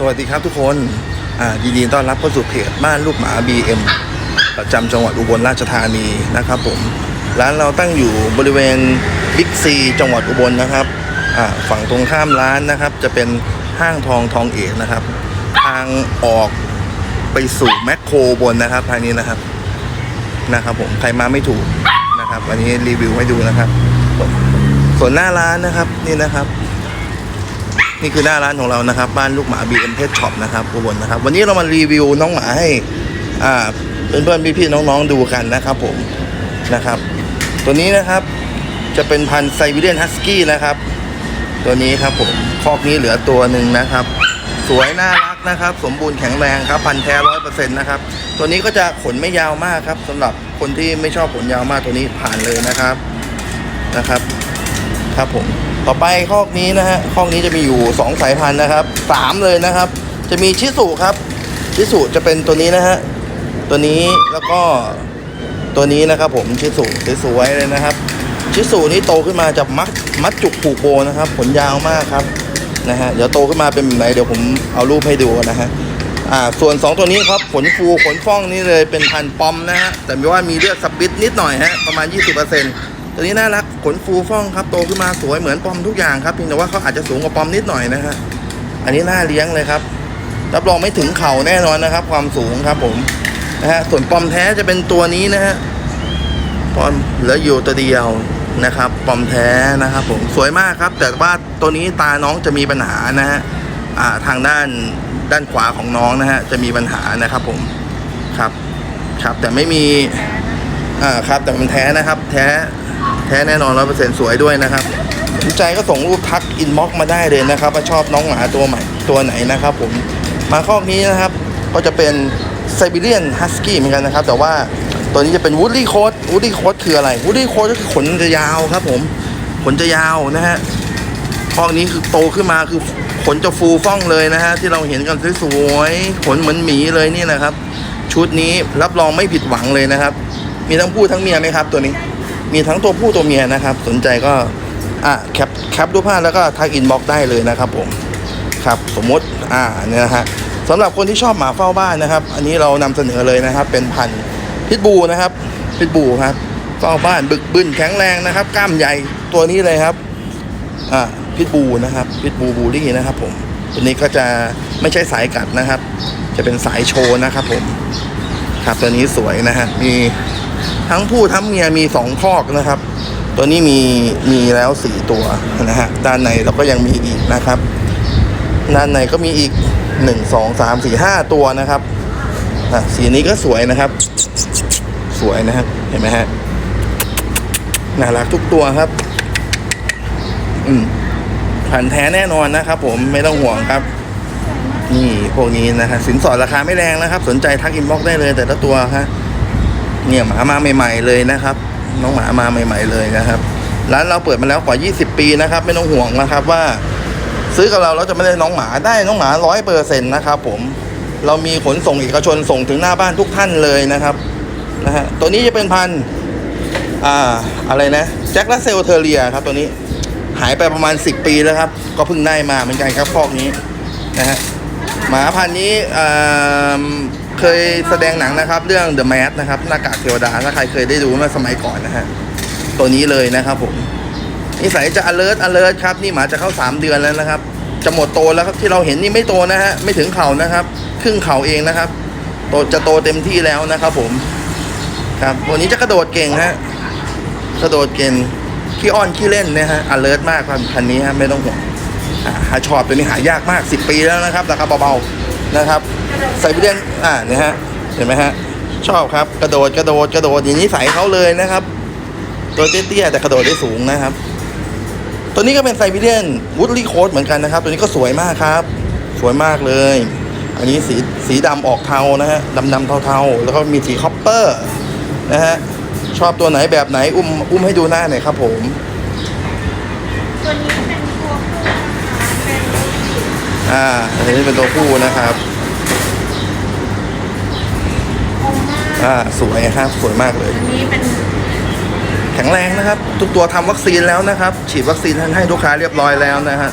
สวัสดีครับทุกคนยินดีต้อนรับเข้าสู่เพจบ้านลูกหมา BM ประจำจังหวัดอุบลราชธานีนะครับผม ร้านเราตั้งอยู่บริเวณบิ๊กซีจังหวัดอุบลนะครับฝั่งตรงข้ามร้านนะครับ จะเป็นห้างทองทองเอกนะครับ ทางออกไปสู่แมคโครบนนะครับทางนี้นะครับนะครับ ผมใครมาไม่ถูกนะครับวันนี้รีวิวให้ดูนะครับ ส่วนหน้าร้านนะครับนี่นะครับ นี่คือหน้าร้านของเรานะครับ บ้านลูกหมา BM Pet Shop นะครับอุบลนะครับ วันนี้เรามารีวิวน้องหมาให้อ่าเพื่อนๆพี่ๆน้องๆดูกันนะครับผมนะครับ ตัวนี้นะครับจะเป็นพันธุ์ไซบีเรียนฮัสกี้นะครับ ตัวนี้ครับผมคอกนี้เหลือตัวหนึ่งนะครับ สวยน่ารักนะครับ สมบูรณ์แข็งแรงครับพันธุ์แท้ร้อยเปอร์เซ็นต์นะครับ ตัวนี้ก็จะขนไม่ยาวมากครับสำหรับคนที่ไม่ชอบขนยาวมากตัวนี้ผ่านเลยนะครับนะครับ ครับผม ต่อไปคอกนี้นะฮะคอกนี้จะมีอยู่ 2 สายพันธุ์นะครับสามเลยนะครับ จะมีชิสุครับ ชิสุจะเป็นตัวนี้นะฮะตัวนี้แล้วก็ตัวนี้นะครับ ผมชิสุสวยๆเลยนะครับ ชิสุนี่โตขึ้นมาจะมัดมัดจุกผูกโบนะครับขนยาวมากครับนะฮะเดี๋ยวโตขึ้นมาเป็นแบบไหนเดี๋ยวผมเอารูปให้ดูนะฮะอ่าส่วน 2 ตัวนี้ครับขนฟูขนฟ่องนี่เลยเป็นพันธุ์ปอมนะฮะแต่มีว่ามีเลือดสปิดนิดหน่อยฮะประมาณ 20% ตัวนี้น่ารักขนฟูฟ่องครับโตขึ้นมาสวยเหมือนปอมทุกอย่างครับเพียงแต่ว่าเขาอาจจะสูงกว่าปอมนิดหน่อยนะฮะอันนี้น่าเลี้ยงเลยครับรับรองไม่ถึงเข่าแน่นอนนะครับ ความสูงครับผมนะฮะส่วนปอมแท้จะเป็นตัวนี้นะฮะปอมเหลืออยู่ตัวเดียวนะครับ ปอมแท้นะครับ ผมสวยมากครับ แต่ว่าตัวนี้ตาน้องจะมีปัญหานะฮะอ่าทางด้านด้านขวาของน้องนะฮะจะมีปัญหานะครับ ผมครับครับแต่ไม่มีอ่าครับแต่มันแท้นะครับ แท้ แท้แน่นอนร้อยเปอร์เซ็นต์สวยด้วยนะครับสนใจก็ส่งรูปทักอินบ็อกมาได้เลยนะครับว่าชอบน้องหมาตัวใหม่ตัวไหนนะครับ ผมมาคอนี้นะครับ ก็จะเป็นไซบีเรียนฮัสกี้เหมือนกันนะครับ แต่ว่าตัวนี้จะเป็นวูดดี้โคดวูดดี้โคดคืออะไรวูดดี้โคดก็คือขนจะยาวครับ ผมขนจะยาวนะฮะคอนี้คือโตขึ้นมาคือขนจะฟูฟ่องเลยนะฮะที่เราเห็นกันสวยๆขนเหมือนหมีเลยนี่นะครับ ชุดนี้รับรองไม่ผิดหวังเลยนะครับ มีทั้งผู้ทั้งเมียไหมครับตัวนี้ มีทั้งตัวผู้ตัวเมียนะครับ สนใจก็อะแคปแคปรูปภาพแล้วก็ทักอินบ็อกได้เลยนะครับผมครับสมมติอ่าเนี่ยนะฮะสำหรับคนที่ชอบหมาเฝ้าบ้านนะครับ อันนี้เรานำเสนอเลยนะครับ เป็นพันธุ์พิทบูนะครับพิทบูครับเฝ้าบ้านบึกบึนแข็งแรงนะครับ กล้ามใหญ่ตัวนี้เลยครับอ่าพิทบูนะครับพิทบูบูลี่นะครับผมตัวนี้ก็จะไม่ใช่สายกัดนะครับ จะเป็นสายโชว์นะครับผมครับตัวนี้สวยนะฮะมี ทั้งผู้ทั้งเมียมีสองคอกนะครับ ตัวนี้มีมีแล้วสี่ตัวนะฮะด้านในเราก็ยังมีอีกนะครับ ด้านในก็มีอีกหนึ่งสองสามสี่ห้าตัวนะครับอะสีนี้ก็สวยนะครับ สวยนะครับเห็นไหมฮะน่ารักทุกตัวครับ อืมผันแท้แน่นอนนะครับ ผมไม่ต้องห่วงครับ นี่พวกนี้นะฮะสินสอดราคาไม่แรงนะครับ สนใจทักอินบ็อกได้เลยแต่ละตัวฮะ เนี่ยหมามาใหม่ ๆเลยนะครับ น้องหมามาใหม่ ๆเลยนะครับ ร้านเราเปิดมาแล้วกว่า 20 ปีนะครับ ไม่ต้องห่วงนะครับว่า ซื้อกับเราเราจะไม่ได้น้องหมาได้น้องหมาร้อยเปอร์เซ็นต์นะครับผมเรามีขนส่งเอกชนส่งถึงหน้าบ้านทุกท่านเลยนะครับนะฮะตัวนี้จะเป็นพันอ่าอะไรนะแจ็คลาเซลเทอเรียครับตัวนี้หายไปประมาณ 10 ปีแล้วครับ ก็เพิ่งได้มาเหมือนกันครับพอกนี้นะฮะหมาพันนี้อ่า เคยแสดงหนังนะครับ เรื่อง The Mask นะครับหน้ากากเทวดาถ้าใครเคยได้ดูเมื่อสมัยก่อนนะฮะตัวนี้เลยนะครับผมนิสัยจะ alert alert ครับ นี่หมาจะเข้า 3 เดือนแล้วนะครับ จะหมดโตแล้วครับที่เราเห็นนี่ไม่โตนะฮะไม่ถึงเข่านะครับ ครึ่งเข่าเองนะครับโตจะโตเต็มที่แล้วนะครับ ผม ครับวันนี้จะกระโดดเก่งฮะกระโดดเก่งขี้อ้อนขี้เล่นนะฮะ alert มากครับคันนี้ฮะไม่ต้องห่วงอ่าหาชอบตัวนี้หายากมาก 10 ปีแล้วนะครับราคาเบาๆนะครับ ไซบีเรียนอ่าเนี่ยฮะเห็นไหมฮะชอบครับ กระโดดกระโดดกระโดดอย่างนี้ใส่เขาเลยนะครับ ตัวเตี้ยๆแต่กระโดดได้สูงนะครับ ตัวนี้ก็เป็นไซบีเรียนวูดลี่โคดเหมือนกันนะครับ ตัวนี้ก็สวยมากครับ สวยมากเลย อันนี้สีสีดำออกเทานะฮะดำดำๆเทาๆ แล้วก็มีสีคอปเปอร์นะฮะชอบตัวไหนแบบไหนอุ้มอุ้มให้ดูหน้าหน่อยครับผมตัวนี้เป็นตัวผู้นะคะเป็นตัวผู้อ่าอันนี้เป็นตัวผู้นะครับ โอ ม่าอ่าสวยครับสวยมากเลย อันนี้เป็นแข็งแรงนะครับ ทุกตัวทำวัคซีนแล้วนะครับ ฉีดวัคซีนให้ลูกค้าเรียบร้อยแล้วนะฮะ